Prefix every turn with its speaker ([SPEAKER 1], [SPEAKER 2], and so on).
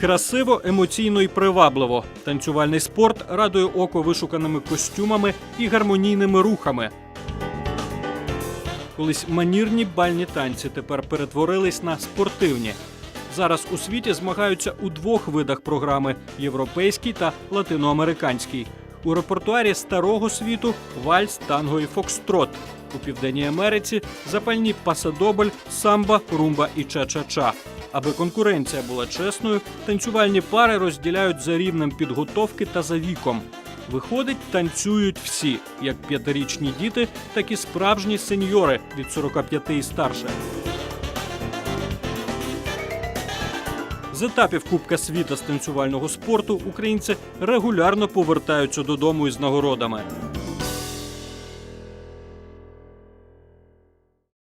[SPEAKER 1] Красиво, емоційно і привабливо. Танцювальний спорт радує око вишуканими костюмами і гармонійними рухами. Колись манірні бальні танці тепер перетворились на спортивні. Зараз у світі змагаються у двох видах програми європейський та латиноамериканський. У репертуарі старого світу вальс, танго і фокстрот. У Південній Америці запальні пасадобль, самба, румба і ча-ча-ча. Аби конкуренція була чесною, танцювальні пари розділяють за рівнем підготовки та за віком. Виходить, танцюють всі, як п'ятирічні діти, так і справжні сеньори від 45 і старше. З етапів Кубка світа з танцювального спорту українці регулярно повертаються додому із нагородами.